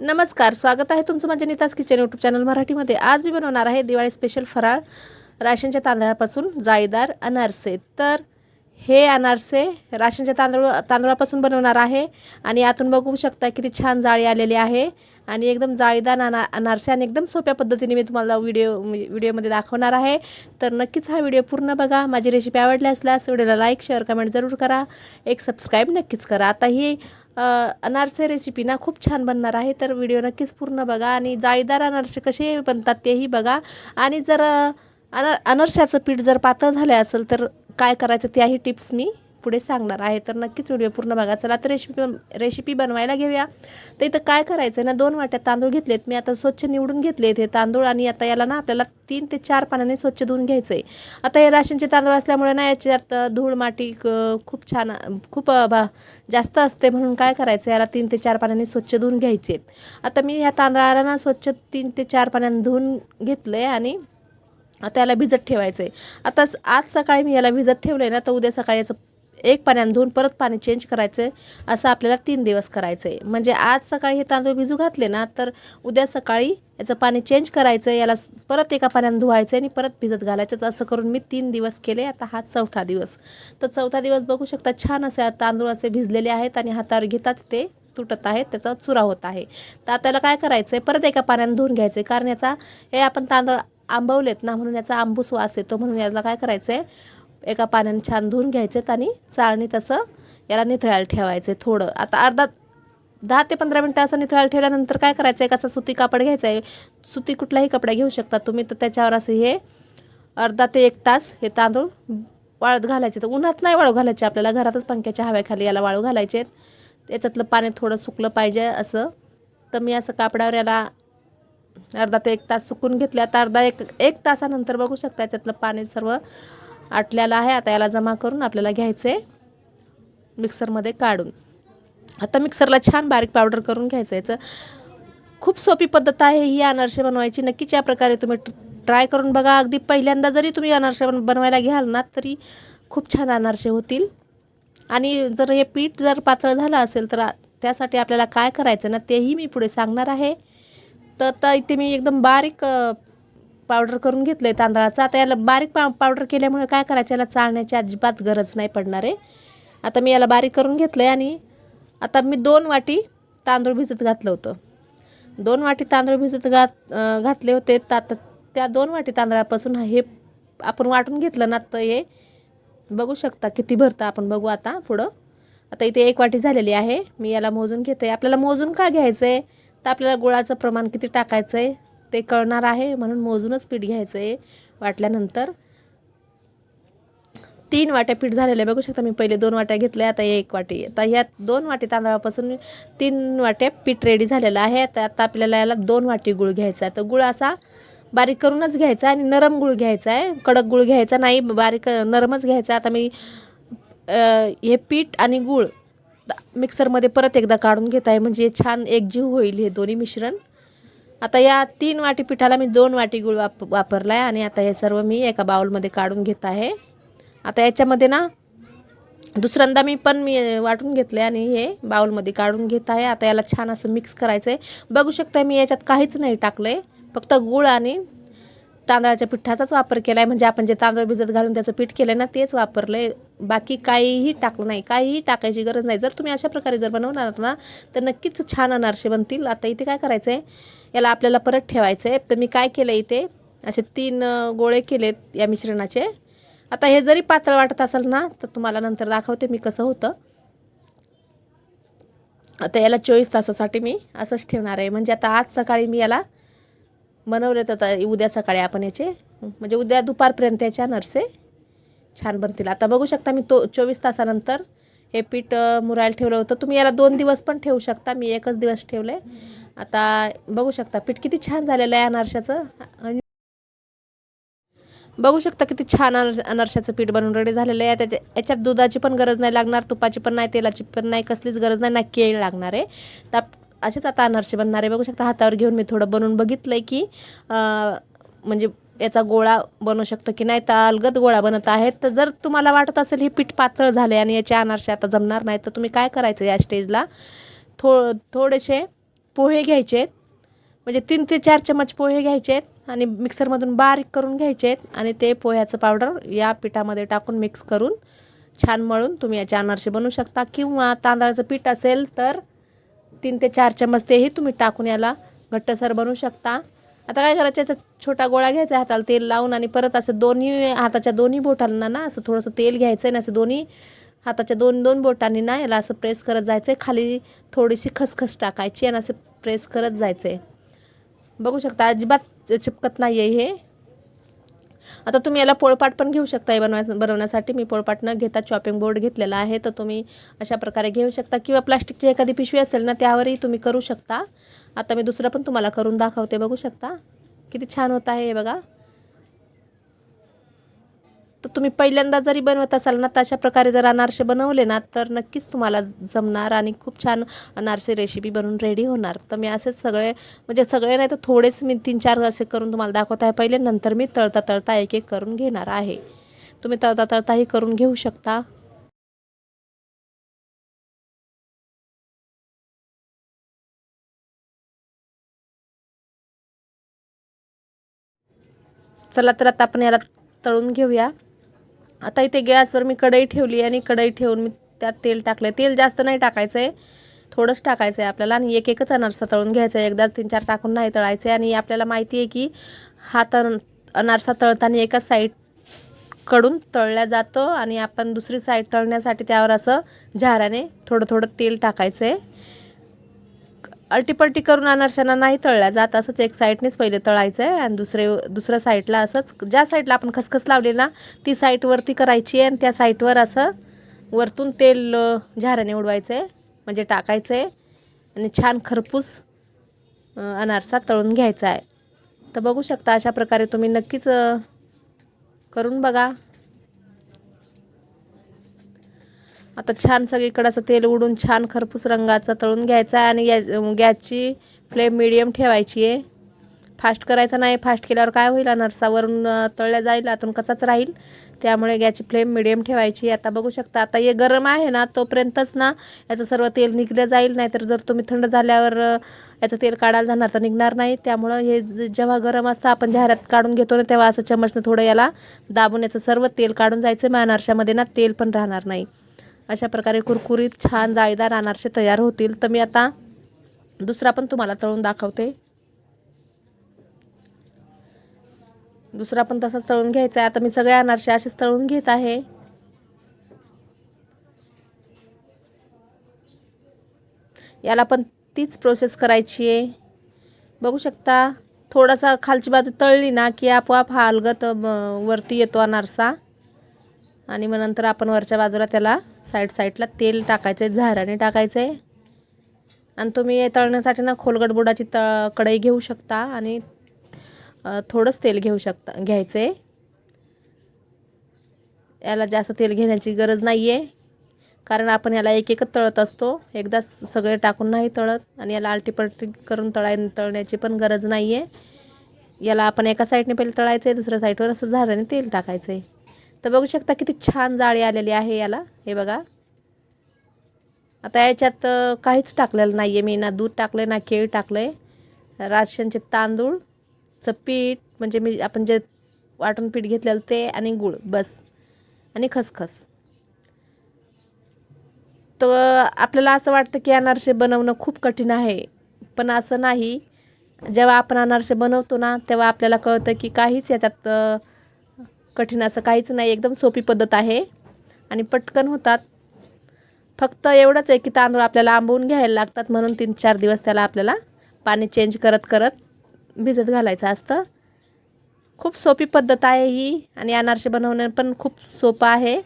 नमस्कार स्वागत आहे तुमचं माझ्या नीताज किचन यूट्यूब चॅनल मराठीमध्ये. आज मी बनवणार आहे दिवाळी स्पेशल फराळ राशनच्या तांदळापासून जाळीदार अनारसे. तर हे अनारसे राशनच्या तांदूळ तांदळापासून बनवणार आहे आणि यातून बघू शकता किती छान जाळी आलेली आहे. आणि एकदम जाळीदार अना अनारसे आणि एकदम सोप्या पद्धतीने मी तुम्हाला व्हिडिओ व्हिडिओमध्ये दाखवणार आहे. तर नक्कीच हा व्हिडिओ पूर्ण बघा. माझी रेसिपी आवडली असल्यास व्हिडिओला लाईक शेअर कमेंट जरूर करा. एक सबस्क्राईब नक्कीच करा. आता ही अनारसे रेसिपी ना खूप छान बनणार आहे. तर व्हिडिओ नक्कीच पूर्ण बघा. आणि जाळीदार अनारसे कसे बनतात तेही बघा. आणि जर अ, अना अनारशाचं पीठ जर पातळ झालं असेल तर काय करायचं त्याही टिप्स मी पुढे सांगणार आहे. तर नक्कीच व्हिडिओ पूर्ण बघा. चला तर रेसिपी रेसिपी बनवायला घेऊया. तर इथं काय करायचं आहे ना दोन वाट्यात तांदूळ घेतलेत. मी आता स्वच्छ निवडून घेतलेत हे तांदूळ आणि आता याला ना आपल्याला तीन ते चार पाण्याने स्वच्छ धुवून घ्यायचं आहे आता हे राशनचे तांदूळ असल्यामुळे ना याच्यात धूळ माटी क- खूप छान खूप भा जास्त असते. म्हणून काय करायचं याला तीन ते चार पाण्याने स्वच्छ धुवून घ्यायचे आहेत आता मी ह्या तांदळाला ना स्वच्छ तीन ते चार पाण्याने धुवून घेतलं आहे आणि आता याला भिजत ठेवायचं आहे आता स- आज सकाळी मी याला भिजत ठेवलं आहे ना तर उद्या सकाळी याचं एक पाण्यानं धुवून परत पाणी चेंज करायचं आहे असं आपल्याला तीन दिवस करायचं आहे म्हणजे आज सकाळी हे तांदूळ भिजू घातले ना तर उद्या सकाळी याचं पाणी चेंज करायचं आहे याला परत एका पाण्यानं धुवायचं आहे आणि परत भिजत घालायचं असं करून मी तीन दिवस केले. आता हा चौथा दिवस. तर चौथा दिवस बघू शकता छान असे तांदूळ असे भिजलेले आहेत आणि हातावर घेताच ते तुटत आहेत त्याचा चुरा होत आहे. तर आता याला काय करायचं आहे परत एका पाण्यानं धुवून घ्यायचं आहे कारण याचा हे आपण तांदूळ आंबवलेत ना म्हणून याचा आंबूस वास येतो. म्हणून याला काय करायचं आहे एका पाण्याने छान धुवून घ्यायचेत आणि चाळणी तसं याला निथळायला ठेवायचं थोडं. आता अर्धा दहा ते पंधरा मिनटं असं निथळायला ठेवल्यानंतर काय करायचं? आहे कसं सुती कापड घ्यायचं आहे. सुती कुठलाही कपडा घेऊ शकता तुम्ही. तर त्याच्यावर असं हे अर्धा ते एक तास हे तांदूळ वाळत घालायचे. तर उन्हात नाही वाळू घालायचे. आपल्याला घरातच पंख्याच्या हव्याखाली याला वाळू घालायचे त्याच्यातलं पाणी थोडं सुकलं पाहिजे असं. तर मी असं कापडावर याला अर्धा ते एक तास सुकून घेतले. आता अर्धा एक एक तासानंतर बघू शकता याच्यातलं पाणी सर्व आटल्याला आहे आता याला जमा करून आपल्याला घ्यायचं आहे मिक्सरमध्ये काढून. आता मिक्सरला छान बारीक पावडर करून घ्यायचं. याचं खूप सोपी पद्धत आहे ही अनारसे बनवायची. नक्कीच या प्रकारे तुम्ही ट्राय करून बघा. अगदी पहिल्यांदा जरी तुम्ही अनारसे बन बनवायला घ्याल ना तरी खूप छान अनारसे होतील. आणि जर हे पीठ जर पातळ झालं असेल तर त्यासाठी आपल्याला काय करायचं ना तेही मी पुढे सांगणार आहे. तर इथे मी एकदम बारीक पावडर करून घेतलं आहे तांदळाचा. आता याला बारीक पा पावडर केल्यामुळे काय करायचं? याला चाळण्याची अजिबात गरज नाही पडणार आहे. आता मी याला बारीक करून घेतलं आहे आणि आता मी दोन वाटी तांदूळ भिजत घातलं होतं. दोन वाटी तांदूळ भिजत घात घातले होते. तर आता त्या दोन वाटी तांदळापासून हे आपण वाटून घेतलं ना तर हे बघू शकता किती भरतं. आपण बघू आता पुढं. आता इथे एक वाटी झालेली आहे. मी याला मोजून घेते आपल्याला मोजून का घ्यायचं आहे तर आपल्याला गुळाचं प्रमाण किती टाकायचं आहे ते कळणार आहे म्हणून मोजूनच पीठ घ्यायचं आहे वाटल्यानंतर. तीन वाट्या पीठ झालेले बघू शकता मी पहिले दोन वाट्या घेतल्या आता एक वाटी. आता ह्या दोन वाटी तांदळापासून तीन वाट्या पीठ रेडी झालेलं आहे. आता आता आपल्याला याला दोन वाटी गुळ घ्यायचा आहे. तर गुळ असा बारीक करूनच घ्यायचा आणि नरम गुळ घ्यायचा आहे. कडक गुळ घ्यायचा नाही बारीक नरमच घ्यायचा आता मी हे पीठ आणि गूळ मिक्सरमध्ये परत एकदा काढून घेत आहे. म्हणजे छान एकजीव होईल हे दोन्ही मिश्रण. आता या तीन वाटी पिठाला मी दोन वाटी गूळ वाप वापरला आहे आणि आता हे सर्व मी एका बाउलमध्ये काढून घेत आहे. आता याच्यामध्ये ना दुसऱ्यांदा मी पण मी वाटून घेतले आणि हे बाउलमध्ये काढून घेत आहे. आता याला छान असं मिक्स करायचं आहे बघू शकता मी याच्यात काहीच नाही टाकलं आहे फक्त गूळ आणि तांदळाच्या पिठाचाच वापर केला आहे म्हणजे आपण जे तांदूळ भिजत घालून त्याचं पीठ केलं ना तेच वापरलं आहे बाकी काहीही टाकलं नाही. काहीही टाकायची गरज नाही. जर तुम्ही अशा प्रकारे जर बनवणार ना तर नक्कीच छान अनारसे बनतील. आता इथे काय करायचं आहे याला आपल्याला परत ठेवायचं आहे तर मी काय केलं इथे? असे तीन गोळे केलेत या मिश्रणाचे. आता हे जरी पातळ वाटत असेल ना तर तुम्हाला नंतर दाखवते मी कसं होतं. आता याला चोवीस तासासाठी मी असंच ठेवणार आहे. म्हणजे आता आज सकाळी मी याला बनवले तर उद्या सकाळी आपण याचे म्हणजे उद्या दुपारपर्यंत याच्या नरसे छान बनतील. आता बघू शकता मी तो चोवीस तासानंतर हे पीठ मुरायला ठेवलं होतं. तुम्ही याला दोन दिवस पण ठेवू शकता. मी एकच दिवस ठेवलं. आहे आता बघू शकता पीठ किती छान झालेलं आहे अनारशाचं आणि बघू शकता किती छान अनार अनारशाचं पीठ बनवून रेडी झालेलं आहे. त्याच्या याच्यात दुधाची पण गरज नाही लागणार तुपाची पण नाही तेलाची पण नाही कसलीच गरज नाही ना केळ लागणार आहे. तर असेच आता अनारसे बनणार आहे. बघू शकता हातावर घेऊन मी थोडं बनवून बघितलं आहे की म्हणजे याचा गोळा बनवू शकतो की नाही. तर अलगद गोळा बनत आहेत. तर जर तुम्हाला वाटत असेल हे पीठ पातळ झाले आणि याचे अनारसे आता जमणार नाही तर तुम्ही काय करायचं या स्टेजला? थो थोडेसे पोहे घ्यायचे. आहेत म्हणजे तीन ते चार चमच पोहे घ्यायचे आणि मिक्सरमधून बारीक करून घ्यायचे आहेत आणि ते पोह्याचं पावडर या पिठामध्ये टाकून मिक्स करून छान मळून तुम्ही याचे अनारसे बनवू शकता. किंवा तांदळाचं पीठ असेल तर तीन ते चार चमच तेही तुम्ही टाकून याला घट्टसर बनवू शकता. आता काय करायचं याचा छोटा गोळा घ्यायचा हाताला तेल लावून आणि परत असं दोन्ही हाताच्या दोन्ही बोटांना ना असं थोडंसं तेल घ्यायचं आहे ना असं दोन्ही हाताच्या दोन दोन बोटांनी ना याला असं प्रेस करत जायचं आहे खाली थोडीशी खसखस टाकायची आणि असं प्रेस करत जायचं आहे बघू शकता अजिबात चिपकत नाही आहे हे. आता तुम्ही याला पोळपाट पण घेऊ शकता हे बनवण्यासाठी. मी पोळपाट न घेता चॉपिंग बोर्ड घेतलेला आहे. तर तुम्ही अशा प्रकारे घेऊ शकता. किंवा प्लास्टिकची एखादी पिशवी असेल ना त्यावरही तुम्ही करू शकता. आता मी दुसरं पण तुम्हाला करून दाखवते. बघू शकता. किती छान होत आहे हे बघा. तर तुम्ही पहिल्यांदा जरी बनवत असाल ना तशा प्रकारे जर अनारसे बनवले ना तर नक्कीच तुम्हाला जमणार आणि खूप छान अनारसे रेसिपी बनवून रेडी होणार. तर मी असेच सगळे म्हणजे सगळे नाही तर थोडेच मी तीन चार असे करून तुम्हाला दाखवत आहे. पहिले नंतर मी तळता तळता एक एक करून घेणार आहे. तुम्ही तळता तळताही करून घेऊ शकता. चला तर आता आपण याला तळून घेऊया. आता इथे गॅसवर मी कढई ठेवली आणि कढई ठेवून मी त्यात तेल टाकलं तेल जास्त नाही टाकायचं आहे थोडंच टाकायचं आहे आपल्याला आणि एक एकच अनारसा तळून घ्यायचा आहे एकदा तीन चार टाकून नाही तळायचं आहे आणि आपल्याला माहिती आहे की हा तर अनारसा तळताना एकाच साईडकडून तळल्या जातो आणि आपण दुसरी साईड तळण्यासाठी त्यावर असं झाराने थोडं थोडं तेल टाकायचं आहे अल्टीपल्टी करून अनारशांना नाही तळल्या जात. असंच एक साईडनेच पहिले तळायचं आहे आणि दुसरे दुसऱ्या साईडला असंच ज्या साईडला आपण खसखस लावली ना ती साईटवरती करायची आहे. आणि त्या साईडवर असं वरतून तेल झाऱ्याने उडवायचं आहे म्हणजे टाकायचं आहे आणि छान खरपूस अनारसा तळून घ्यायचा आहे. तर बघू शकता अशा प्रकारे तुम्ही नक्कीच करून बघा. आता छान सगळीकडं असं तेल उडून छान खरपूस रंगाचा तळून घ्यायचा आहे आणि गॅ गॅसची फ्लेम मिडियम ठेवायची आहे. फास्ट करायचा नाही फास्ट केल्यावर काय होईल? अनारसावरून तळल्या जाईल आतून कचाच राहील. त्यामुळे गॅसची फ्लेम मिडियम ठेवायची आता बघू शकता आता हे गरम आहे ना तोपर्यंतच ना याचं सर्व तेल निघलं जाईल. नाहीतर जर तुम्ही थंड झाल्यावर याचं तेल काढायला जाणार तर निघणार नाही. त्यामुळं हे जेव्हा गरम असतं आपण जाहिरात काढून घेतो ना तेव्हा असं चमचनं थोडं याला दाबून याचं सर्व तेल काढून जायचं. मग अनारशामध्ये ना तेल पण राहणार नाही. अशा प्रकारे कुरकुरीत छान जाळीदार अनारसे तयार होतील. तर मी आता दुसरा पण तुम्हाला तळून दाखवते. दुसरा पण तसाच तळून घ्यायचा आहे. आता मी सगळे अनारसे असेच तळून घेत आहे. याला पण तीच प्रोसेस करायची आहे. बघू शकता थोडासा खालची बाजू तळली ना की आपोआप हा अलगत वरती येतो अनारसा. आणि मग नंतर आपण वरच्या बाजूला त्याला साईड साईडला तेल टाकायचं आहे झाराने टाकायचं आहे आणि तुम्ही तळण्यासाठी ना खोलगट बुडाची त कढई घेऊ शकता आणि थोडंच तेल घेऊ शकता घ्यायचं आहे याला जास्त तेल घेण्याची गरज नाही आहे कारण आपण याला एक एकच तळत असतो. एकदा सगळे टाकून नाही तळत आणि याला आलटीपलटी करून तळाय तळण्याची पण गरज नाही आहे याला आपण एका साईडने पहिले तळायचं आहे दुसऱ्या साईडवर असं झाडाने तेल टाकायचं आहे तर बघू शकता किती छान जाळी आलेली आहे याला. हे बघा. आता याच्यात काहीच टाकलेलं नाही आहे मी ना दूध टाकलं आहे ना केळ टाकलं आहे राशनचे तांदूळचं पीठ म्हणजे मी आपण जे वाटून पीठ घेतलेलं ते आणि गूळ बस. आणि खसखस. तर आपल्याला असं वाटतं की अनारसे बनवणं खूप कठीण आहे. पण असं नाही. जेव्हा आपण अनारसे बनवतो ना तेव्हा आपल्याला कळतं की काहीच याच्यात कठीण असं काहीच नाही. एकदम सोपी पद्धत आहे. आणि पटकन होतात. फक्त एवढंच आहे की तांदूळ आपल्याला आंबवून घ्यायला लागतात म्हणून तीन चार दिवस त्याला आपल्याला पाणी चेंज करत करत भिजत घालायचं असतं. खूप सोपी पद्धत आहे ही आणि अनारसे बनवणं पण खूप सोपं आहे.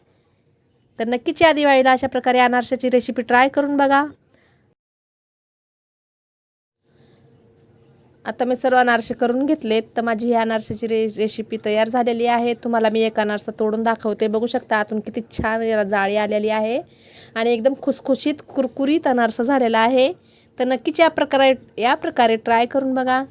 तर नक्कीच या दिवाळीला अशा प्रकारे अनारशाची रेसिपी ट्राय करून बघा. आता मी सर्व अनारसे करून घेतलेत. तर माझी ही अनारशाची रे रेसिपी तयार झालेली आहे. तुम्हाला मी एक अनारसा तोडून दाखवते. बघू शकता आतून किती छान याला जाळी आलेली आहे. आणि एकदम खुसखुशीत कुरकुरीत अनारसा झालेला आहे. तर नक्कीच या प्रकारे या प्रकारे ट्राय करून बघा.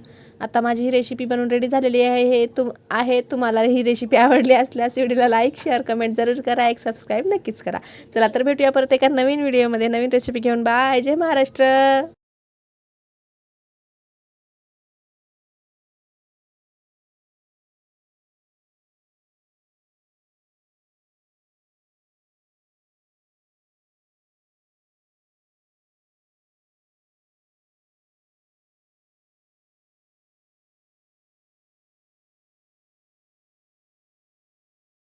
आता माझी ही रेसिपी बनवून रेडी झालेली आहे. हे तुम आहे. तुम्हाला ही रेसिपी आवडली असल्यास व्हिडिओला लाईक शेअर कमेंट जरूर करा. एक सबस्क्राईब नक्कीच करा. चला तर भेटूया परत एका नवीन व्हिडिओमध्ये नवीन रेसिपी घेऊन. बाय जय महाराष्ट्र.